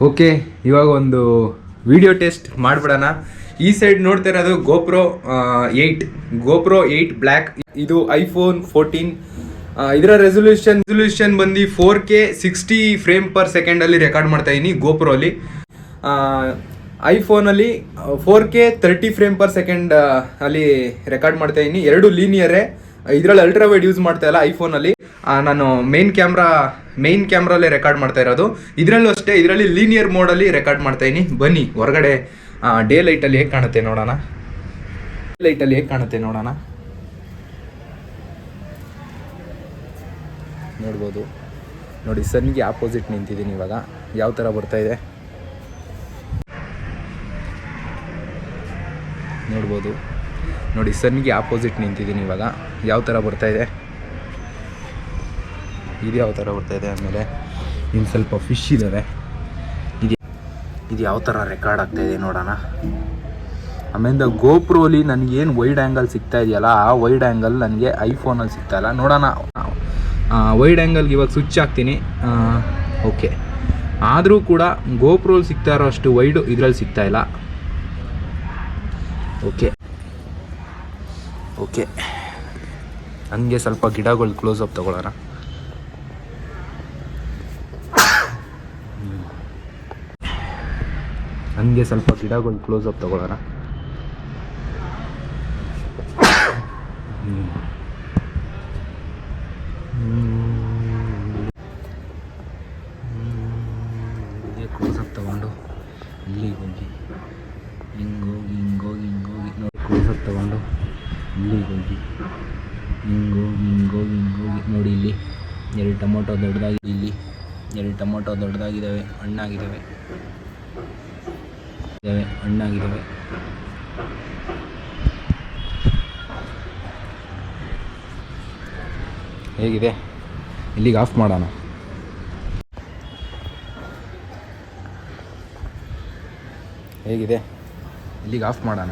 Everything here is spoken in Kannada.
ಓಕೆ ಇವಾಗ ಒಂದು ವಿಡಿಯೋ ಟೆಸ್ಟ್ ಮಾಡ್ಬಿಡೋಣ. ಈ ಸೈಡ್ ನೋಡ್ತಾ ಇರೋದು GoPro eight GoPro eight black ಇದು ಐಫೋನ್ ಫೋರ್ಟೀನ್ ಇದರ ರೆಸೊಲ್ಯೂಷನ್ ರೆಸೊಲ್ಯೂಷನ್ ಬಂದು four K sixty frame per ಸೆಕೆಂಡಲ್ಲಿ record ಮಾಡ್ತಾ ಇದ್ದೀನಿ ಗೋಪ್ರೋಲಿ ಐಫೋನಲ್ಲಿ four K thirty frame per second ಅಲ್ಲಿ ರೆಕಾರ್ಡ್ ಮಾಡ್ತಾ ಇದ್ದೀನಿ ಎರಡು ಲೀನಿಯರೇ ಇದರಲ್ಲಿ ಅಲ್ಟ್ರಾ ವೈಡ್ ಯೂಸ್ ಮಾಡ್ತಾ ಇಲ್ಲ ಐಫೋನಲ್ಲಿ ನಾನು ಮೇನ್ ಕ್ಯಾಮ್ರಾ ಮೇನ್ ಕ್ಯಾಮ್ರಲ್ಲೇ ರೆಕಾರ್ಡ್ ಮಾಡ್ತಾ ಇರೋದು. ಇದರಲ್ಲೂ ಅಷ್ಟೇ, ಇದರಲ್ಲಿ ಲೀನಿಯರ್ ಮೋಡಲ್ಲಿ ರೆಕಾರ್ಡ್ ಮಾಡ್ತಾ ಇದೀನಿ. ಬನ್ನಿ, ಹೊರಗಡೆ ಡೇ ಲೈಟಲ್ಲಿ ಹೇಗೆ ಕಾಣುತ್ತೆ ನೋಡೋಣ. ಡೇ ಲೈಟಲ್ಲಿ ಹೇಗೆ ಕಾಣುತ್ತೆ ನೋಡೋಣ. ನೋಡ್ಬೋದು. ನೋಡಿ ಸನ್ಗೆ ಆಪೋಸಿಟ್ ನಿಂತಿದ್ದೀನಿ ಇವಾಗ. ಯಾವ ಥರ ಬರ್ತಾ ಇದೆ? ನೋಡ್ಬೋದು. ನೋಡಿ ಸನ್ಗೆ ಆಪೋಸಿಟ್ ನಿಂತಿದ್ದೀನಿ ಇವಾಗ. ಯಾವ ಥರ ಬರ್ತಾ ಇದೆ? ಇದು ಯಾವ ಥರ ಬರ್ತಾಯಿದೆ ಆಮೇಲೆ ಇನ್ನು ಸ್ವಲ್ಪ ಫಿಶ್ ಇದ್ದಾವೆ ಇದು ಇದು ಯಾವ ಥರ ರೆಕಾರ್ಡ್ ಆಗ್ತಾಯಿದೆ ನೋಡೋಣ. ಆಮೇಲೆ ಗೋಪ್ರೋಲಿ ನನಗೇನು ವೈಡ್ ಆ್ಯಂಗಲ್ ಸಿಗ್ತಾ ಇದೆಯಲ್ಲ, ಆ ವೈಡ್ ಆ್ಯಂಗಲ್ ನನಗೆ ಐಫೋನಲ್ಲಿ ಸಿಗ್ತಾ ಇಲ್ಲ. ನೋಡೋಣ. ವೈಡ್ ಆ್ಯಂಗಲ್ಗೆ ಇವಾಗ ಸ್ವಿಚ್ ಹಾಕ್ತೀನಿ. ಓಕೆ ಆದರೂ ಕೂಡ ಗೋಪ್ರೋಲ್ ಸಿಗ್ತಾ ಇರೋ ಅಷ್ಟು ವೈಡು ಇದರಲ್ಲಿ ಸಿಗ್ತಾ ಇಲ್ಲ. ಓಕೆ ಓಕೆ ಹಂಗೆ ಸ್ವಲ್ಪ ಗಿಡಗಳು ಅಪ್ ತಗೊಳ್ಳೋಣ. ಹಂಗೆ ಸ್ವಲ್ಪ ಗಿಡಗಳು ಕ್ಲೋಸ್ ಅಪ್ ತಗೊಳ್ಳೋಣ ಕ್ಲೋಸ್ ಅಪ್ ತಗೊಂಡು ಇಲ್ಲಿಗೆ ಹೋಗಿ ಹಿಂಗೋಗಿ ಹಿಂಗೋಗಿ ಹಿಂಗೋಗಿ ನೋಡಿ ಅಪ್ ತಗೊಂಡು ಇಲ್ಲಿಗೆ ಹೋಗಿ ಹಿಂಗೋಗಿ ಹಿಂಗೋಗಿ ಹಿಂಗೋಗಿ ನೋಡಿ ಇಲ್ಲಿ ಎರಡು ಟೊಮೊಟೊ ದೊಡ್ಡದಾಗಿ ಇಲ್ಲಿ ಎರಡು ಟೊಮೊಟೊ ದೊಡ್ಡದಾಗಿದ್ದಾವೆ ಹಣ್ಣಾಗಿದ್ದಾವೆ ಇದ್ದಾವೆ ಹಣ್ಣಾಗಿದ್ದಾವೆ. ಹೇಗಿದೆ? ಇಲ್ಲಿಗೆ ಆಫ್ ಮಾಡೋಣ? ಹೇಗಿದೆ? ಇಲ್ಲಿಗೆ ಆಫ್ ಮಾಡೋಣ?